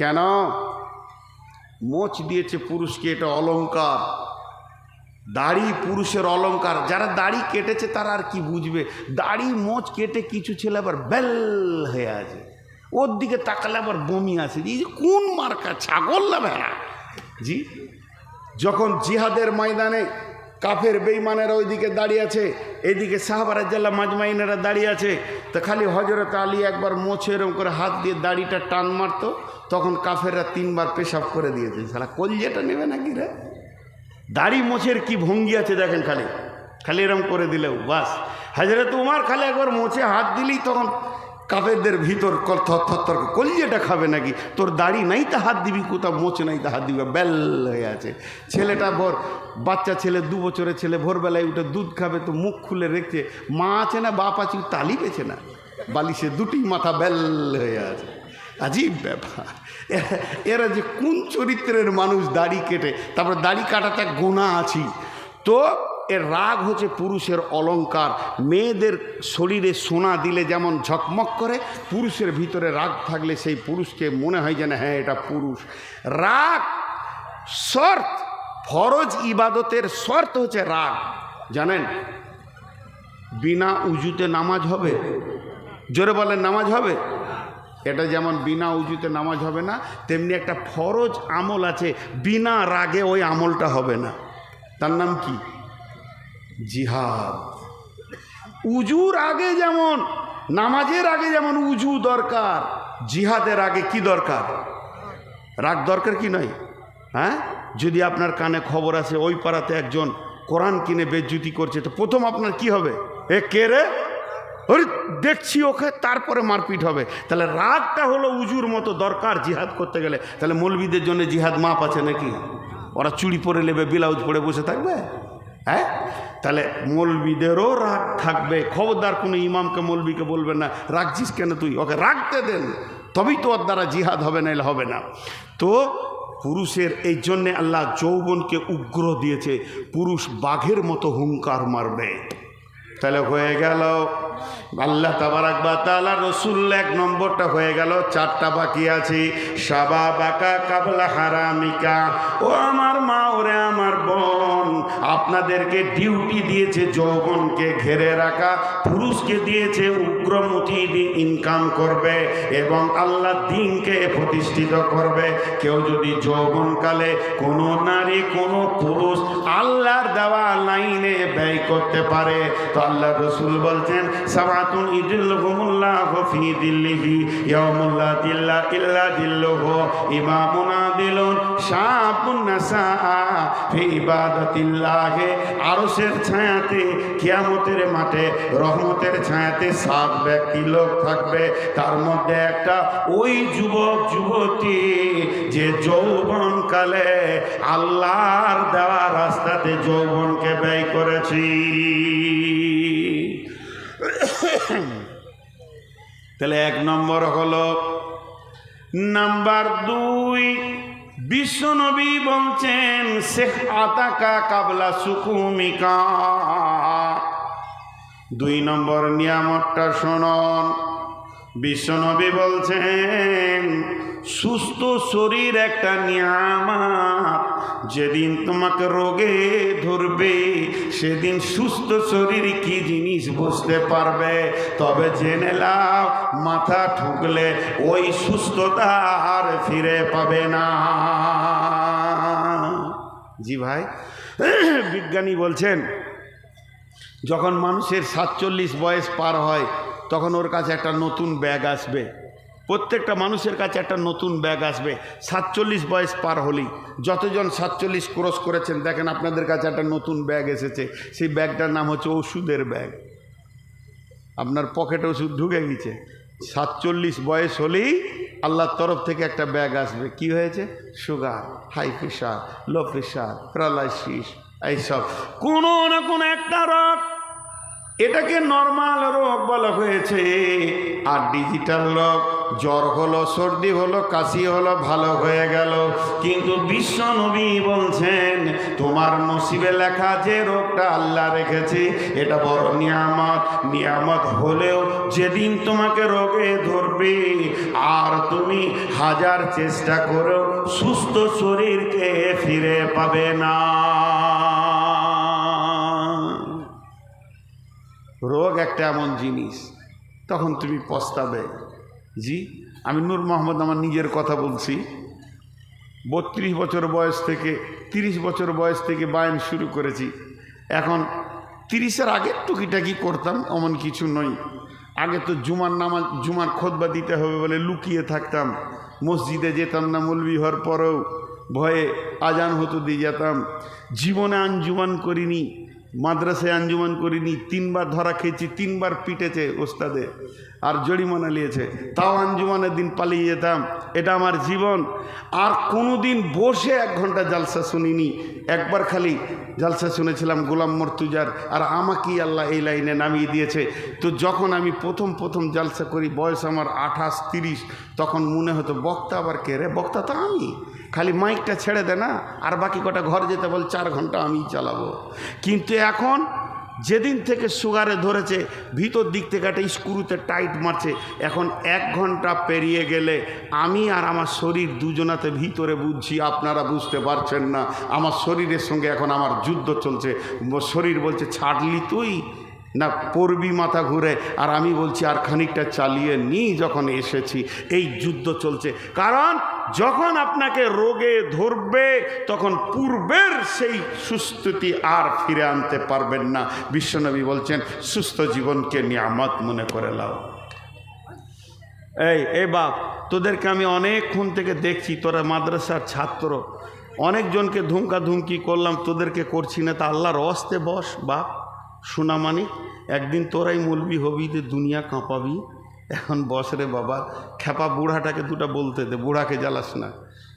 কেন? মোচ দিয়েছে পুরুষকে, এটা অলংকার। দাড়ি পুরুষের অলংকার। যারা দাড়ি কেটেছে, তারা আর কি বুঝবে? দাড়ি, মোচ কেটে কিছু ছেলে আবার বেল হয়ে আছে। ওর দিকে তাকালে আবার বমি এই যে কোন মার্কা? ছাগল না ভেড়া? জি? যখন জিহাদের ময়দানে কাফের বেইমানেরা ওইদিকে দাঁড়িয়ে আছে, এদিকে এইদিকে শাহবারাজ্জাল্লা মাজমাইনেরা দাঁড়িয়ে আছে। তো খালি হজরত আলী একবার মোছে এরম করে হাত দিয়ে দাড়িটা টান মারতো, তখন কাফেররা তিনবার পেশাব করে দিয়েছে। সারা কলজেটা নেবে নাকি রে? দাড়ি মোছের কি ভঙ্গি আছে দেখেন খালি। খালি এরম করে দিলেও, বাস। হাজরত উমার খালি একবার মোছে হাত দিলেই তখন কাফেরদের ভিতর থর কলিজাটা খাবে নাকি? তোর দাড়ি নাই তা হাত দিবি কোথাও মোছে নাই তা হাত দিবি বেল হয়ে আছে। ছেলেটা ভোর বাচ্চা ছেলে, দু বছরের ছেলে, ভোরবেলায় উঠে দুধ খাবে, তো মুখ খুলে রেখেছে মা আছে না, বাপ আছে তালি পেছে না। বালিশে দুটি মাথা বেল হয়ে আছে। আজীব ব্যাপার। এরা যে কোন চরিত্রের মানুষ দাড়ি কেটে, তারপর দাড়ি কাটাতে গোনা আছি। তো এর রাগ হচ্ছে পুরুষের অলঙ্কার। মেয়েদের শরীরে সোনা দিলে যেমন ঝকমক করে, পুরুষের ভিতরে রাগ থাকলে সেই পুরুষকে মনে হয় যেন হ্যাঁ এটা পুরুষ। রাগ, শর্ত, ফরজ ইবাদতের শর্ত হচ্ছে রাগ। জানেন? বিনা উজুতে নামাজ হবে? জোরে বলেন, নামাজ হবে? এটা যেমন বিনা উজুতে নামাজ হবে না, তেমনি একটা ফরজ আমল আছে, বিনা রাগে ওই আমলটা হবে না। তার নাম কি? জিহাদ। উজুর আগে যেমন, নামাজের আগে যেমন উজু দরকার, জিহাদের আগে কি দরকার? রাগ দরকার কি নয় হ্যাঁ? যদি আপনার কানে খবর আছে ওই পাড়াতে একজন কোরআন কিনে বেজ্জুতি করছে, তো প্রথম আপনার কি হবে? এ কে রে? ওরে, দেখছি ওকে, তারপরে মারপিট হবে। তাহলে রাগটা হলো উজুর মতো দরকার জিহাদ করতে গেলে। তাহলে মৌলবিদের জন্য জিহাদ মাপ আছে নাকি? ওরা চুড়ি পরে নেবে, ব্লাউজ পরে বসে থাকবে? হ্যাঁ? তাহলে মৌলবিদেরও রাগ থাকবে। খবরদার কোনো ইমামকে মৌলবিকে বলবে না রাখছিস কেন তুই? ওকে রাখতে দেন। তবেই তো ওর দ্বারা জিহাদ হবে না হবে না। তো পুরুষের এই জন্যে আল্লাহ যৌবনকে উগ্র দিয়েছে। পুরুষ বাঘের মতো হুঙ্কার মারবে। তাহলে হয়ে গেল আল্লাহ তাবারাক বা তাআলা রসুল এক নম্বরটা হয়ে গেল, চারটা বাকি আছে। সাবা বাকা কাবলা হারামিকা। ও আমার মা, ওরে আমার বোন, আপনাদেরকে ডিউটি দিয়েছে যৌবনকে ঘেরে রাখা, পুরুষকে দিয়েছে উগ্রমুঠি দিয়ে ইনকাম করবে এবং আল্লাহ দিনকে প্রতিষ্ঠিত করবে। কেউ যদি যৌবনকালে কোনো নারী, কোনো পুরুষ আল্লাহর দেওয়া লাইনে ব্যয় করতে পারে, তো আল্লাহ রসুল বলছেন সাবাতুন ইদিল্লুহুমুল্লাহ ফি দিল্লিহি ইয়াউমুল্লাহ দিল্লা ইল্লা দিল্লুহু, ইমামুনা দিলুন শাবুন নাসা ফি ইবাদাতিল্লাহে, আরশের ছায়াতে, কিয়ামতের মাঠে, রহমতের ছায়াতে সাত ব্যক্তি লোক থাকবে। তার মধ্যে একটা ওই যুবক, যুবতী, যে যৌবনকালে আল্লাহর দেওয়া রাস্তাতে যৌবনকে ব্যয় করেছি। তাহলে এক নম্বর হল নাম্বার দুই বিশ্বনবী বলছেন, শেখ আতাকা কাবলা সুকুমিকা। দুই নম্বর নিয়ামতটা শোনন। বিশ্বনবী বলছেন, সুস্থ শরীর একটা নিয়ামত। যেদিন তোমাকে রোগে ধরবে, সেদিন সুস্থ শরীর কি জিনিস বুঝতে পারবে? তবে জেনে লাও মাথা ঠুকলে ওই সুস্থতা আর ফিরে পাবে না। জি ভাই, বিজ্ঞানী বলছেন, যখন মানুষের সাতচল্লিশ বয়স পার হয় তখন ওর কাছে একটা নতুন ব্যাগ আসবে। প্রত্যেকটা মানুষের কাছে একটা নতুন ব্যাগ আসবে। সাতচল্লিশ বয়স পার হলেই। যতজন সাতচল্লিশ ক্রস করেছেন, দেখেন আপনাদের কাছে একটা নতুন ব্যাগ এসেছে। সেই ব্যাগটার নাম হচ্ছে ওষুধের ব্যাগ। আপনার পকেটে ওষুধ ঢুকে গেছে। সাতচল্লিশ বয়স হলেই আল্লাহর তরফ থেকে একটা ব্যাগ আসবে। কি হয়েছে? Sugar, high pressure, low pressure, paralysis এইসব কোনো না কোনো একটা রোগ এটাকে নর্মাল রোগ বলা হয়েছে। আর ডিজিটাল রোগ জ্বর হলো, সর্দি হলো, কাশি হলো, ভালো হয়ে গেল। কিন্তু বিশ্ব নবী বলছেন, তোমার নসিবে লেখা যে রোগটা আল্লাহ রেখেছে, এটা বড় নিয়ামত। নিয়ামত হলেও যেদিন তোমাকে রোগে ধরবে, আর তুমি হাজার চেষ্টা করেও সুস্থ শরীরকে ফিরে পাবে না। রোগ একটা এমন জিনিস, তখন তুমি পস্তাবে। জি, আমি নূর মোহাম্মদ আমার নিজের কথা বলছি। বত্রিশ বছর বয়স থেকে, তিরিশ বছর বয়স থেকে বায়ন শুরু করেছি। এখন তিরিশের আগের টুকিটাকি করতাম, এমন কিছু নয়। আগে তো জুমার নামাজ, জুমার খোদবা দিতে হবে বলে লুকিয়ে থাকতাম। মসজিদে যেতাম না মলবি হওয়ার পরেও, ভয়ে আজান হতো দিয়ে যেতাম। জীবনে আঞ্জুমান করিনি। মাদ্রাসায় আঞ্জুমান করিনি তিনবার ধরা খেয়েছি তিনবার পিটেছে ওস্তাদে। আর জরিমানা নিয়েছে। তাও আঞ্জুমানের দিন পালিয়ে যেতাম। এটা আমার জীবন। আর কোনো দিন বসে এক ঘণ্টা জালসা শুনিনি। একবার খালি জালসা শুনেছিলাম গোলাম মর্তুজার, আর আমাকেই আল্লাহ এই লাইনে নামিয়ে দিয়েছে। তো যখন আমি প্রথম প্রথম জালসা করি, বয়স আমার আঠাশ তিরিশ, তখন মনে হতো, বক্তা আবার কে রে? বক্তা তো আমি। খালি মাইকটা ছেড়ে দে না, আর বাকি কটা ঘর যেতে বল, চার ঘণ্টা আমিই চালাবো। কিন্তু এখন যেদিন থেকে সুগারে ধরেছে, ভিতর দিক থেকে একটা স্ক্রুতে টাইট মারছে। এখন এক ঘণ্টা পেরিয়ে গেলে আমি আর আমার শরীর দুজনাতে ভিতরে বুঝছি, আপনারা বুঝতে পারছেন না। আমার শরীরের সঙ্গে এখন আমার যুদ্ধ চলছে। শরীর বলছে, ছাড়লি তুই? না, পড়বি মাথা ঘুরে। আর আমি বলছি, আর খানিকটা চালিয়ে নি যখন এসেছি। এই যুদ্ধ চলছে। কারণ যখন আপনাকে রোগে ধরবে, তখন পূর্বের সেই সুস্থতি আর ফিরে আনতে পারবেন না। বিশ্বনবী বলছেন, সুস্থ জীবনকে নিয়ামত মনে করে লাও। এই, এ বাপ, তোদেরকে আমি অনেকক্ষণ থেকে দেখছি, তোরা মাদ্রাসার ছাত্র। অনেকজনকে ধুমকা ধুমকি করলাম, তোদেরকে করছি না, তা আল্লাহর অস্তে বস বাপ। সোনামানি একদিন তোরাই মলবি হবি, যে দুনিয়া কাঁপাবি। এখন বসরে বাবা খেপা বুড়াটাকে দুটো বলতে দে, বুড়াকে জ্বালাস না।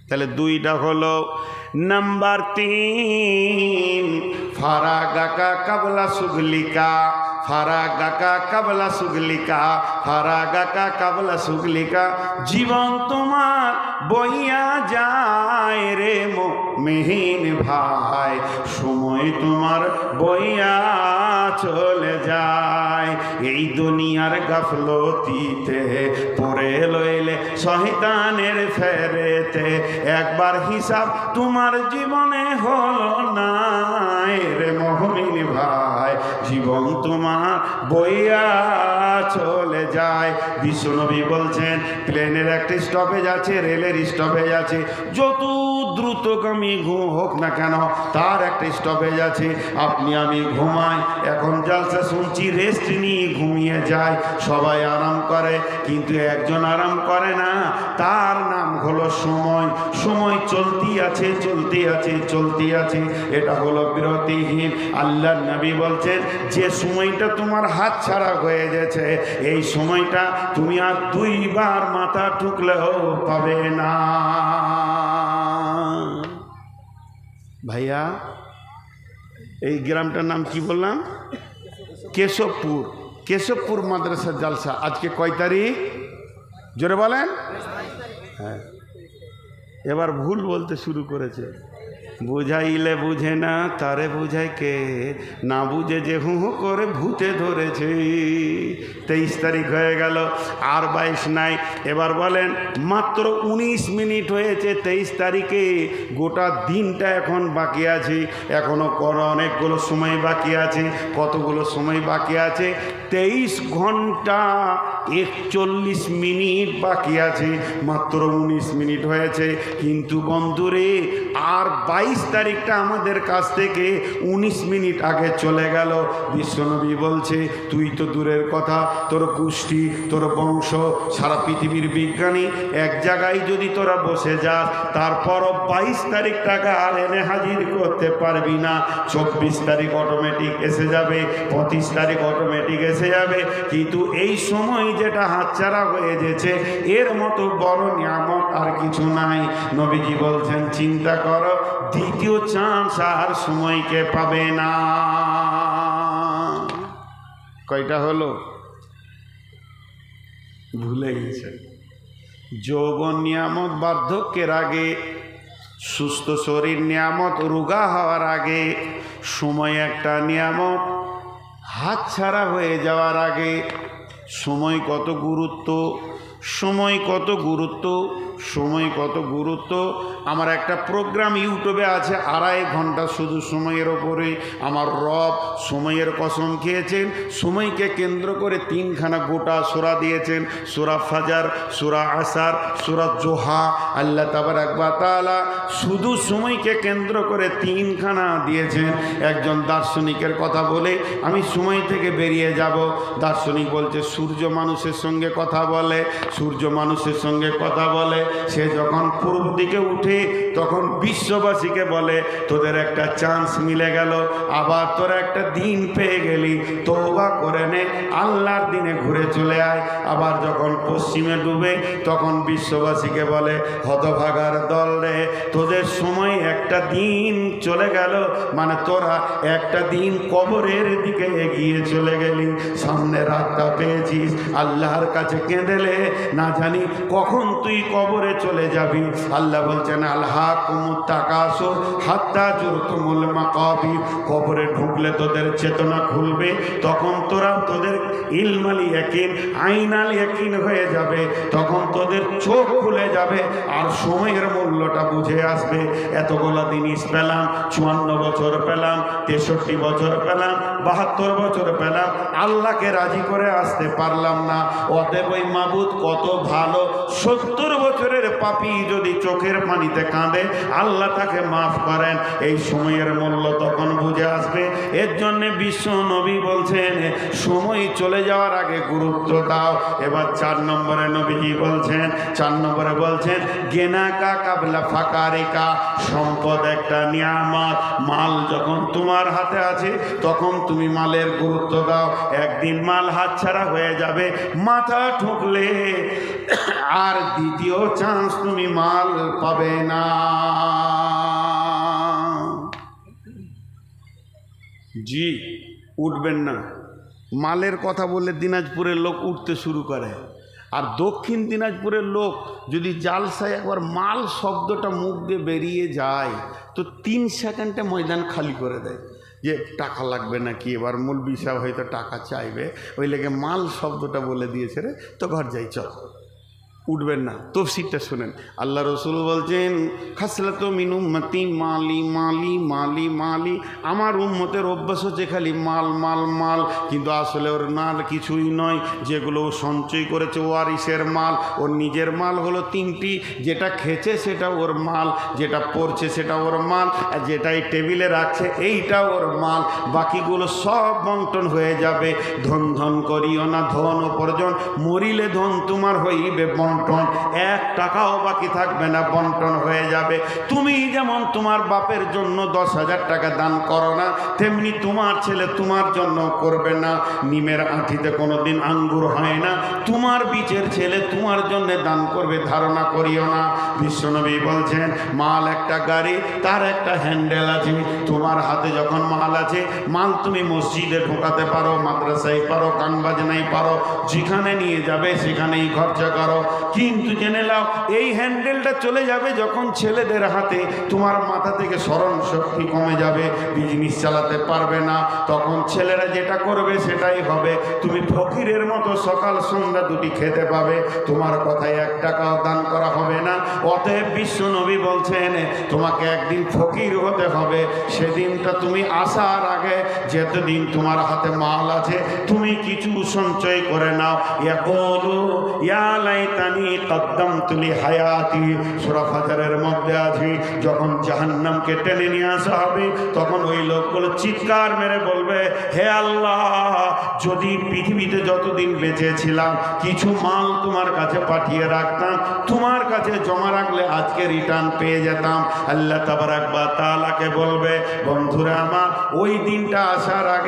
তাহলে দুইটা হলো নাম্বার তিন, ফারাগাকা কাবলা সুগলিকা ফারা গাকা কাবলা সুগলিকা, ফারা গাকা কাবলা সুগলিকা, জীবন তোমার বইয়া যায় রে মো মেহিন ভাই। সময় তোমার বইয়া চলে যায়, এই দুনিয়ার গাফলতিতে পড়ে লইলে শহিদানের ফেরেতে। একবার হিসাব তোমার জীবনে হলো না রে মহমিন ভাই। জীবন তোমার বইয়া চলে যায়। বিশ্বনবী বলছেন প্লেনের একটা স্টপেজ আছে রেলের স্টপেজ আছে। যত দ্রুতগামী ঘুম হোক না কেন, তার একটা স্টপেজ আছে। আপনি আমি ঘুমাই, এখন জালসা শুনছি রেস্ট নিয়ে ঘুমিয়ে যায়। সবাই আরাম করে, কিন্তু একজন আরাম করে না। তার নাম হলো সময়। সময় চলতি আছে চলতি আছে চলতি আছে। এটা হলো বিরতিহীন। আল্লাহ নবী বলছেন, যে সময়টা তোমার হাত ছাড়া হয়ে গেছে, এই সময়টা তুমি আর দুইবার মাথা ঠুকলেও পাবে না। ভাইয়া, এই গ্রামটার নাম কি বললাম? কেশবপুর। কেশবপুর মাদ্রাসা জালসা। আজকে কয় তারিখ? জোরে বলেন? হ্যাঁ। এবার ভুল বলতে শুরু করেছে। বুঝাইলে বুঝে না, তারে বুঝাই কে? না বুঝে যে হু হু করে ভূতে ধরেছে। তেইশ তারিখ হয়ে গেল, আর বাইশ নাই। এবার বলেন, মাত্র উনিশ মিনিট হয়েছে তেইশ তারিখে। গোটা দিনটা এখন বাকি আছে। এখনও অনেকগুলো সময় বাকি আছে। কতগুলো সময় বাকি আছে? তেইশ ঘণ্টা একচল্লিশ মিনিট বাকি আছে, মাত্র উনিশ মিনিট হয়েছে। কিন্তু বন্ধুরে, আর বাইশ তারিখটা আমাদের কাছ থেকে উনিশ মিনিট আগে চলে গেল। বিশ্বনবী বলছে, তুই তো দূরের কথা, তোর গোষ্ঠী, তোর বংশ, সারা পৃথিবীর বিজ্ঞানী, এক জায়গায় যদি তোরা বসে যাস, তারপরও বাইশ তারিখ টাকা আর এনে হাজির করতে পারবি না। চব্বিশ তারিখ অটোমেটিক এসে যাবে, পঁচিশ তারিখ অটোমেটিক এসে যাবে। কিন্তু এই সময় যেটা হাতছাড়া হয়ে গেছে, এর মতো বড় নিয়ামত আর কিছু নাই। নবীজি বলছেন, চিন্তা করো, দ্বিতীয় চান্স আর সময়কে পাবে না। কয়টা হলো? ভুলে গেছে। যৌবন নিয়ামত, বার্ধক্যের আগে, সুস্থ শরীর নিয়ামত, রোগা হওয়ার আগে, সময় একটা নিয়ামত হাত ছাড়া হয়ে যাওয়ার আগে সময় কত গুরুত্ব? সময় কত গুরুত্ব? সময় কত গুরুত্ব? আমার একটা প্রোগ্রাম ইউটিউবে আছে, আড়াই ঘণ্টা শুধু সময়ের ওপরে। আমার রব সময়ের কসম খেয়েছেন, সময়কে কেন্দ্র করে তিনখানা গোটা সোরা দিয়েছেন। সোরা ফাজার, সোরা আসার, সোরা জোহা, আল্লাহ তাবার একবার তালা শুধু সময়কে কেন্দ্র করে তিনখানা দিয়েছেন। একজন দার্শনিকের কথা বলে, আমি সময় থেকে বেরিয়ে যাব। দার্শনিক বলছে, সূর্য মানুষের সঙ্গে কথা বলে। সূর্য মানুষের সঙ্গে কথা বলে। সে যখন পূর্ব দিকে উঠে, তখন বিশ্ববাসীকে বলে, তোদের একটা চান্স মিলে গেল, আবার তোরা একটা দিন পেয়ে গেলি। তৌবা করে নে, আল্লাহর দিনে ঘুরে চলে আয়। আবার যখন পশ্চিমে ডুবে, তখন বিশ্ববাসীকে বলে, হতভাগার দল রে, তোদের সময় একটা দিন চলে গেল মানে তোরা একটা দিন কবরের দিকে এগিয়ে চলে গেলি। সামনে রাতটা পেয়েছিস, আল্লাহর কাছে কেঁদেলে, না জানি কখন তুই কবরে চলে যাবি। আল্লাহ বলছেন আল্লাহ কুমুর তাকাসো হাত্তা জোর তুমুল মাকাবি। কবরে ঢুকলে তোদের চেতনা খুলবে, তখন তোরা তোদের ইলমালি একিন আইনাল একিন হয়ে যাবে। তখন তোদের চোখ খুলে যাবে আর সময়ের মূল্যটা বুঝে আসবে। এতগুলো জিনিস পেলাম, চুয়ান্ন বছর পেলাম, তেষট্টি বছর পেলাম, বাহাত্তর বছর পেলাম, আল্লাহকে রাজি করে আসতে পারলাম না। অতএব ওই মাবুদ কত ভালো, সত্তর বছরের পাপি যদি চোখের পানিতে কাঁদে, আল্লাহ তাকে মাফ করেন। এই সময়ের মূল্য তখন বুঝে আসবে। এর জন্যে বিশ্ব নবী বলছেন, সময় চলে যাওয়ার আগে গুরুত্ব দাও। এবার চার নম্বরে নবীজি বলছেন, চার নম্বরে বলছেন, গেনাকা কাবলা ফাঁকা রেখা সম্পদ একটা নিয়ামত। মাল যখন তোমার হাতে আছে, তখন তুমি মালের গুরুত্ব দাও। একদিন মাল হাতছাড়া হয়ে যাবে, মাথা ঠুকলে। আর দ্বিতীয় চান্স তুমি মাল পাবে না। জি, উঠবেন না। মালের কথা বললে দিনাজপুরের লোক উঠতে শুরু করে। আর দক্ষিণ দিনাজপুরের লোক যদি জালসায় একবার মাল শব্দটা মুখ দিয়ে বেরিয়ে যায়, তো তিন সেকেন্ডে ময়দান খালি করে দেয়। যে টাকা লাগবে নাকি? এবার মূল বিষয় হয়তো টাকা চাইবে। ওই লেগে মাল শব্দটা বলে দিয়েছে রে। তো ঘর যাই, চল। উঠবেন না। তফসিরটা শুনেন। আল্লাহ রসুল বলছেন, খাসলাত মিন উম্মতি মালি মালি মালি মালি। আমার উম্মতের অভ্যাস হচ্ছে খালি মাল মাল মাল। কিন্তু আসলে ওর নাল কিছুই নয়। যেগুলো ও সঞ্চয় করেছে ওয়ারিসের মাল, ওর নিজের মাল হলো তিনটি। যেটা খেছে সেটা ওর মাল, যেটা পড়ছে সেটা ওর মাল, আর যেটা এই টেবিলে রাখছে এইটা ওর মাল। বাকিগুলো সব বন্টন হয়ে যাবে। ধন ধন করিও না, ধন উপার্জন। মরিলে ধন তোমার হইবে বন্টন, এক টাকাও বাকি থাকবে না, বন্টন হয়ে যাবে। তুমি যেমন তোমার বাপের জন্য দশ হাজার টাকা দান করো না, তেমনি তোমার ছেলে তোমার জন্য করবে না। নিমের আঁঠিতে কোনো দিন আঙ্গুর হয় না। তোমার বীজের ছেলে তোমার জন্য দান করবে, ধারণা করিও না। বিশ্বনবী বলছেন, মাল একটা গাড়ি, তার একটা হ্যান্ডেল আছে। তোমার হাতে যখন মাল আছে, মাল তুমি মসজিদে ঢোকাতে পারো, মাদ্রাসায় পারো গান বাজনায় পারো, যেখানে নিয়ে যাবে সেখানেই খরচা করো। কিন্তু জেনে নাও, এই হ্যান্ডেলটা চলে যাবে যখন ছেলেদের হাতে তোমার মাথা থেকে স্মরণ শক্তি কমে যাবে বিজনেস চালাতে পারবে না। তখন ছেলেরা যেটা করবে সেটাই হবে, তুমি ফকিরের মতো সকাল সন্ধ্যা দুটি খেতে পাবে, তোমার কথায় এক টাকাও দান করা হবে না। অতএব বিশ্ব নবী বলছেন, তোমাকে একদিন ফকির হতে হবে, সেদিনটা তুমি আসার আগে যেতদিন তোমার হাতে মাল আছে, তুমি কিছু সঞ্চয় করে নাও। ইয়াকুলু, ইয়া লাইতানি কদ্দামতু লি হায়াতি সূরা ফাজরের মধ্যে আছে। যখন জাহান্নামকে টেনে নিয়ে আসা হবে, তখন ওই লোকগুলো চিৎকার মেরে বলবে, হে আল্লাহ, যদি পৃথিবীতে যতদিন বেঁচে ছিলাম কিছু মাল তোমার কাছে পাঠিয়ে রাখতাম, তোমার কাছে জমা রাখলে আজকে রিটার্ন পেয়ে যেতাম। আল্লাহ তাবার একবার তালাকে বলবে, বন্ধুরা আমার, ওই দিনটা আসার আগে